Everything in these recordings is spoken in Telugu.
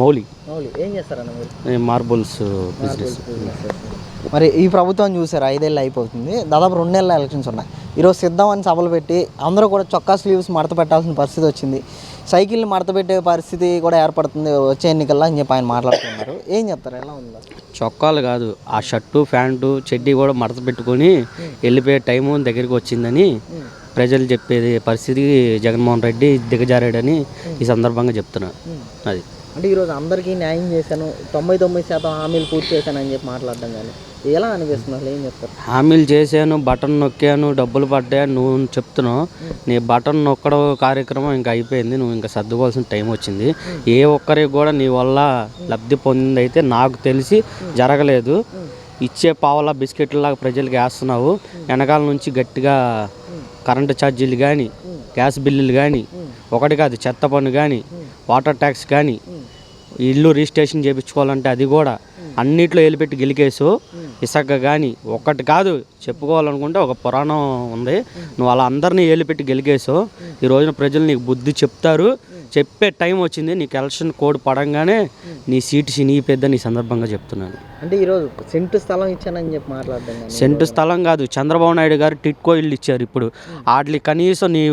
మౌలి. మౌలి. ఏం చేస్తారన్న మీరు? నేను మార్బుల్స్ బిజినెస్. మరి ఈ ప్రభుత్వం చూసారు ఐదేళ్ళు అయిపోతుంది. దాదాపు రెండు నెలల ఎలక్షన్స్ ఉన్నాయి. ఈరోజు సిద్ధం అని సభలు పెట్టి అందరూ కూడా చొక్కా స్లీవ్స్ మడత పెట్టాల్సిన పరిస్థితి వచ్చింది. సైకిల్ని మడత పెట్టే పరిస్థితి కూడా ఏర్పడుతుంది వచ్చే ఎన్నికల్లో అని చెప్పి ఆయన మాట్లాడుతున్నారు. ఏం చెప్తారు? ఎలా ఉందా? చొక్కాలు కాదు ఆ షర్టు ప్యాంటు చెడ్డీ కూడా మడత పెట్టుకొని వెళ్ళిపోయే టైము దగ్గరికి వచ్చిందని ప్రజలు చెప్పేది పరిస్థితి జగన్మోహన్ రెడ్డి దిగజారాడని ఈ సందర్భంగా చెప్తున్నాను అది. అంటే ఈరోజు అందరికీ న్యాయం చేశాను తొంభై తొమ్మిది శాతం హామీలు పూర్తి చేశాను అని చెప్పి మాట్లాడడం కానీ ఎలా అనిపిస్తుంది? అసలు ఏం చెప్తారు? హామీలు చేశాను బటన్ నొక్కాను డబ్బులు పడ్డాయి నువ్వు చెప్తున్నావు. నీ బటన్ నొక్కడం కార్యక్రమం ఇంకా అయిపోయింది నువ్వు ఇంకా సర్దుకోవాల్సిన టైం వచ్చింది. ఏ ఒక్కరికి కూడా నీ వల్ల లబ్ధి పొందింది అయితే నాకు తెలిసి జరగలేదు. ఇచ్చే పావలా బిస్కెట్లాగా ప్రజలకు వేస్తున్నావు వెనకాల నుంచి గట్టిగా కరెంటు ఛార్జీలు కానీ గ్యాస్ బిల్లులు కానీ ఒకటి కాదు చెత్త పన్ను కానీ వాటర్ ట్యాక్స్ కానీ ఇల్లు రిజిస్ట్రేషన్ చేయించుకోవాలంటే అది కూడా అన్నిట్లో వెళ్ళిపెట్టి గెలికేసు ఇసక కానీ ఒక్కటి కాదు చెప్పుకోవాలనుకుంటే ఒక పురాణం ఉంది. నువ్వు అలా అందరినీ ఏలిపెట్టి గెలికేసు ఈ రోజున ప్రజలు నీకు బుద్ధి చెప్తారు. చెప్పే టైం వచ్చింది నీకు ఎలక్షన్ కోడ్ పడంగానే నీ సీటు చినిగిపోద్దని ఈ సందర్భంగా చెప్తున్నాను. అంటే ఈరోజు సెంటు స్థలం ఇచ్చానని చెప్పి మాట్లాడడం కానీ సెంటు స్థలం కాదు చంద్రబాబు నాయుడు గారు టిట్కో ఇల్లు ఇచ్చారు ఇప్పుడు. వాటికి కనీసం నీ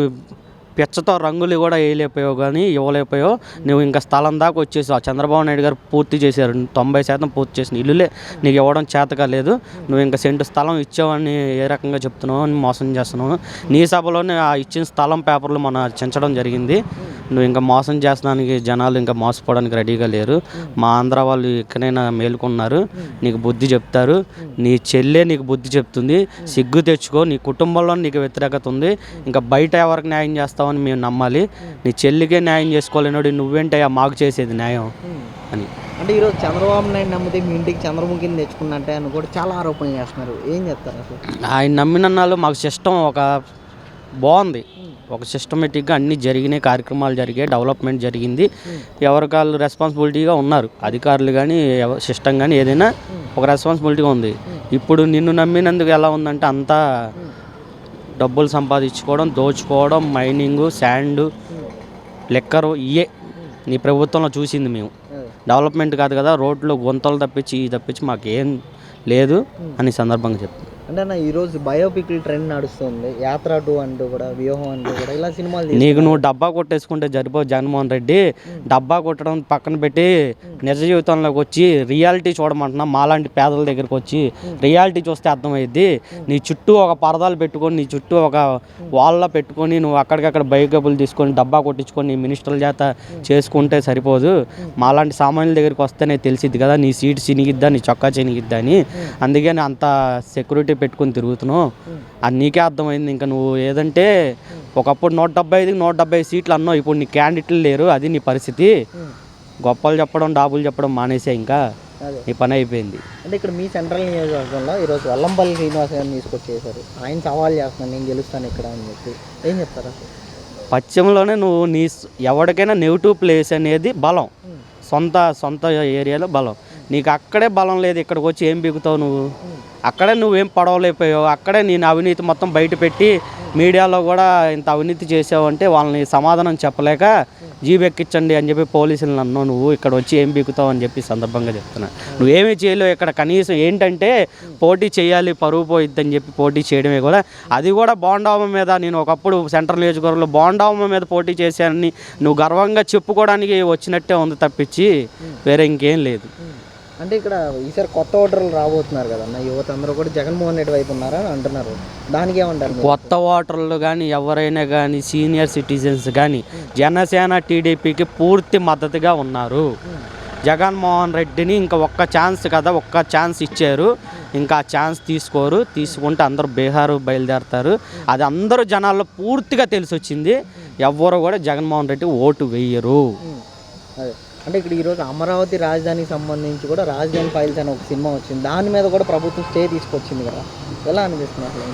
పిచ్చతో రంగులు కూడా వేయలేకపోయావు కానీ ఇవ్వలేకపోయావు. నువ్వు ఇంకా స్థలం దాకా వచ్చేసావు. చంద్రబాబు నాయుడు గారు పూర్తి చేశారు. తొంభై శాతం పూర్తి చేసిన ఇల్లులే. నీకు ఇవ్వడం చేతగా లేదు. నువ్వు ఇంకా సెంటు స్థలం ఇచ్చావని ఏ రకంగా చెప్తున్నావు అని మోసం చేస్తున్నావు. నీ సభలోనే ఆ ఇచ్చిన స్థలం పేపర్లు మన చించడం జరిగింది. నువ్వు ఇంకా మోసం చేస్తానికి జనాలు ఇంకా మోసపోవడానికి రెడీగా లేరు. మా ఆంధ్ర వాళ్ళు ఎక్కడైనా మేలుకున్నారు. నీకు బుద్ధి చెప్తారు. నీ చెల్లే నీకు బుద్ధి చెప్తుంది. సిగ్గు తెచ్చుకో. నీ కుటుంబంలో నీకు వ్యతిరేకత ఉంది. ఇంకా బయట ఎవరికి న్యాయం చేస్తావని మేము నమ్మాలి. నీ చెల్లికే న్యాయం చేసుకోలేనోడు నువ్వేంటయ్యా? మాకు చేసేది న్యాయం అని. అంటే ఈరోజు చంద్రబాబు నాయుడు నమ్మితే మీ ఇంటికి చంద్రముఖిని తెచ్చుకున్నట్టే అని కూడా చాలా ఆరోపణలు చేస్తున్నారు. ఏం చెప్తారు అసలు? ఆయన నమ్మినన్నాళ్ళు మాకు సిస్టమ్ ఒక బాగుంది. ఒక సిస్టమేటిక్గా అన్ని జరిగినాయి. కార్యక్రమాలు జరిగాయి. డెవలప్మెంట్ జరిగింది. ఎవరికాళ్ళు రెస్పాన్సిబిలిటీగా ఉన్నారు. అధికారులు కానీ సిస్టమ్ కానీ ఏదైనా ఒక రెస్పాన్సిబిలిటీగా ఉంది. ఇప్పుడు నిన్ను నమ్మినందుకు ఎలా ఉందంటే అంతా డబ్బులు సంపాదించుకోవడం దోచుకోవడం మైనింగ్ శాండ్ లెక్కరు ఇయే నీ ప్రభుత్వంలో చూసింది మేము. డెవలప్మెంట్ కాదు కదా రోడ్లు గుంతలు తప్పించి ఇవి తప్పించి మాకేం లేదు అని సందర్భంగా చెప్తాను అంటే అన్న ఈరోజు బయోపిక్ల ట్రెండ్ నడుస్తుంది. యాత్ర టూ అంటూ కూడా వ్యూహం అంటూ కూడా ఇలా సినిమాలు. నీకు నువ్వు డబ్బా కొట్టేసుకుంటే సరిపో జగన్మోహన్ రెడ్డి. డబ్బా కొట్టడం పక్కన పెట్టి నిజ జీవితంలోకి వచ్చి రియాలిటీ చూడమంటున్నా మాలాంటి పేదల దగ్గరికి వచ్చి రియాలిటీ చూస్తే అర్థమైద్ది. నీ చుట్టూ ఒక పరదాలు పెట్టుకొని నీ చుట్టూ ఒక వాళ్ళ పెట్టుకొని నువ్వు అక్కడికక్కడ బైకబుల్ తీసుకొని డబ్బా కొట్టించుకొని నీ మినిస్టర్ల చేత చేసుకుంటే సరిపోదు. మాలాంటి సామాన్యుల దగ్గరికి వస్తేనే తెలిసిద్ది కదా నీ సీట్ చినిగిద్దా నీ చొక్కా చినిగిద్దా అని. అందుకే నేను అంత సెక్యూరిటీ పెట్టుకొని తిరుగుతున్నావు. అది నీకే అర్థమైంది. ఇంకా నువ్వు ఏదంటే ఒకప్పుడు నూట డెబ్బై ఐదుకి నూట డెబ్బై సీట్లు అన్నావు. ఇప్పుడు నీ క్యాండిడేట్లు లేరు. అది నీ పరిస్థితి. గొప్పలు చెప్పడం డాబులు చెప్పడం మానేసే ఇంకా. నీ పని అయిపోయింది. అంటే ఇక్కడ మీ సెంట్రల్ నియోజకవర్గంలో ఈరోజు వల్లంపల్లి శ్రీనివాస్ గారిని తీసుకొచ్చేసారు ఆయన సవాల్ చేస్తున్నాను నేను గెలుస్తాను ఇక్కడ అని చెప్పి. ఏం చెప్తారు పశ్చిమలోనే నువ్వు నీ ఎవరికైనా నెగిటివ్ ప్లేస్ అనేది బలం. సొంత సొంత ఏరియాలో బలం. నీకు అక్కడే బలం లేదు. ఇక్కడికి వచ్చి ఏం బిగుతావు నువ్వు? అక్కడే నువ్వేం పడవలేకపోయావు. అక్కడే నేను అవినీతి మొత్తం బయట పెట్టి మీడియాలో కూడా ఇంత అవినీతి చేసావు అంటే వాళ్ళని సమాధానం చెప్పలేక జీబెక్కించండి అని చెప్పి పోలీసులు నన్ను నువ్వు ఇక్కడ వచ్చి ఏం బీకుతావు? అని చెప్పి సందర్భంగా చెప్తున్నా. నువ్వేమీ చేయలేవు. ఇక్కడ కనీసం ఏంటంటే పోటీ చేయాలి పరువు పోయిద్దని చెప్పి పోటీ చేయడమే కూడా. అది కూడా బోండామ మీద నేను ఒకప్పుడు సెంట్రల్ నియోజకవర్గంలో బోండామ మీద పోటీ చేశానని నువ్వు గర్వంగా చెప్పుకోవడానికి వచ్చినట్టే ఉంది తప్పించి వేరే ఇంకేం లేదు. అంటే ఇక్కడ ఈసారి కొత్త ఓటర్లు రాబోతున్నారు కదన్న యువత అందరూ కూడా జగన్మోహన్ రెడ్డి వైపు ఉన్నారా అని అంటున్నారు. దానికి ఏమంటారు? కొత్త ఓటర్లు కానీ ఎవరైనా కానీ సీనియర్ సిటిజన్స్ కానీ జనసేన టీడీపీకి పూర్తి మద్దతుగా ఉన్నారు. జగన్మోహన్ రెడ్డిని ఇంకా ఒక్క ఛాన్స్ కదా ఒక్క ఛాన్స్ ఇచ్చారు. ఇంకా ఆ ఛాన్స్ తీసుకోరు తీసుకుంటే అందరూ బీహారు బయలుదేరతారు. అది అందరూ జనాల్లో పూర్తిగా తెలిసి వచ్చింది ఎవ్వరు కూడా జగన్మోహన్ రెడ్డి ఓటు వేయరు. అంటే ఇక్కడ ఈరోజు అమరావతి రాజధానికి సంబంధించి కూడా రాజధాని ఫైల్స్ అని ఒక సినిమా వచ్చింది. దాని మీద కూడా ప్రభుత్వం స్టే తీసుకొచ్చింది కదా. ఎలా అనిపిస్తుంది అసలు?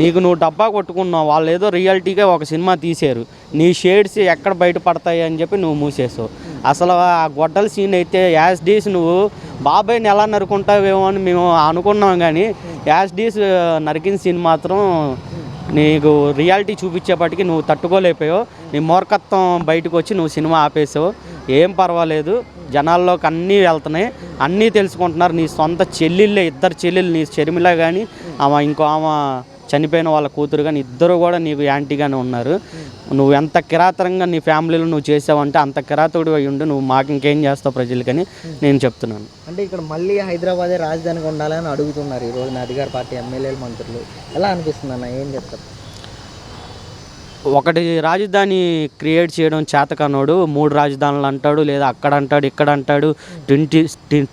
నీకు నువ్వు డబ్బా కొట్టుకున్నావు. వాళ్ళు ఏదో రియాలిటీగా ఒక సినిమా తీశారు. నీ షేడ్స్ ఎక్కడ బయటపడతాయి అని చెప్పి నువ్వు మూసేసావు. అసలు ఆ గొడ్డల సీన్ అయితే యాజ్ డీస్ నువ్వు బాబాయ్ని ఎలా నరుకుంటావేమో అని మేము అనుకున్నాం కానీ యాజ్ డీస్ నరికిన సీన్ మాత్రం నీకు రియాలిటీ చూపించేపాటికి నువ్వు తట్టుకోలేకపోయావు. నీ మూర్ఖత్వం బయటకు వచ్చి నువ్వు సినిమా ఆపేసావు. ఏం పర్వాలేదు. జనాల్లోకి అన్నీ వెళ్తున్నాయి. అన్నీ తెలుసుకుంటున్నారు. నీ సొంత చెల్లెళ్ళే ఇద్దరు చెల్లెళ్ళు నీ షర్మిల కానీ ఆమె ఇంకో ఆమె చనిపోయిన వాళ్ళ కూతురు కానీ ఇద్దరు కూడా నీకు యాంటీగానే ఉన్నారు. నువ్వు ఎంత కిరాతరంగా నీ ఫ్యామిలీలో నువ్వు చేసావంటే అంత కిరాతకుడు అయి ఉండు నువ్వు మాకు ఇంకేం చేస్తావు ప్రజలకని నేను చెప్తున్నాను. అంటే ఇక్కడ మళ్ళీ హైదరాబాదే రాజధానిగా ఉండాలని అడుగుతున్నారు ఈ రోజున అధికార పార్టీ ఎమ్మెల్యేలు మంత్రులు. ఎలా అనిపిస్తుంది అన్న ఏం చెప్తారు? ఒకటి రాజధాని క్రియేట్ చేయడం చేతకన్నాడు మూడు రాజధానులు అంటాడు లేదా అక్కడ అంటాడు ఇక్కడ అంటాడు ట్వంటీ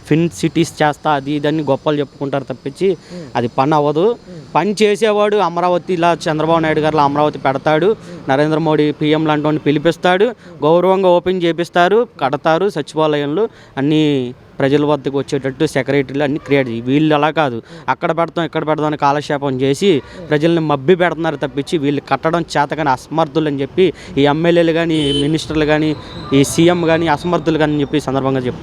ఫిన్ సిటీస్ చేస్తా అది ఇదని గొప్పలు చెప్పుకుంటారు తప్పించి అది పని అవ్వదు. పని చేసేవాడు అమరావతి ఇలా చంద్రబాబు నాయుడు గారు అమరావతి పెడతాడు నరేంద్ర మోడీ పీఎం లాంటి పిలిపిస్తాడు గౌరవంగా ఓపెన్ చేపిస్తారు కడతారు సచివాలయంలో అన్నీ ప్రజల వద్దకు వచ్చేటట్టు సెక్రటరీలు అన్ని క్రియేట్ చేయి. వీళ్ళు అలా కాదు. అక్కడ పెడతాం ఇక్కడ పెడతాం అని కాలక్షేపం చేసి ప్రజల్ని మబ్బి పెడుతున్నారు తప్పించి వీళ్ళు కట్టడం చేతగాని అసమర్థులు అని చెప్పి ఈ ఎమ్మెల్యేలు కానీ మినిస్టర్లు కానీ ఈ సీఎం కానీ అసమర్థులు కానీ చెప్పి సందర్భంగా చెప్తారు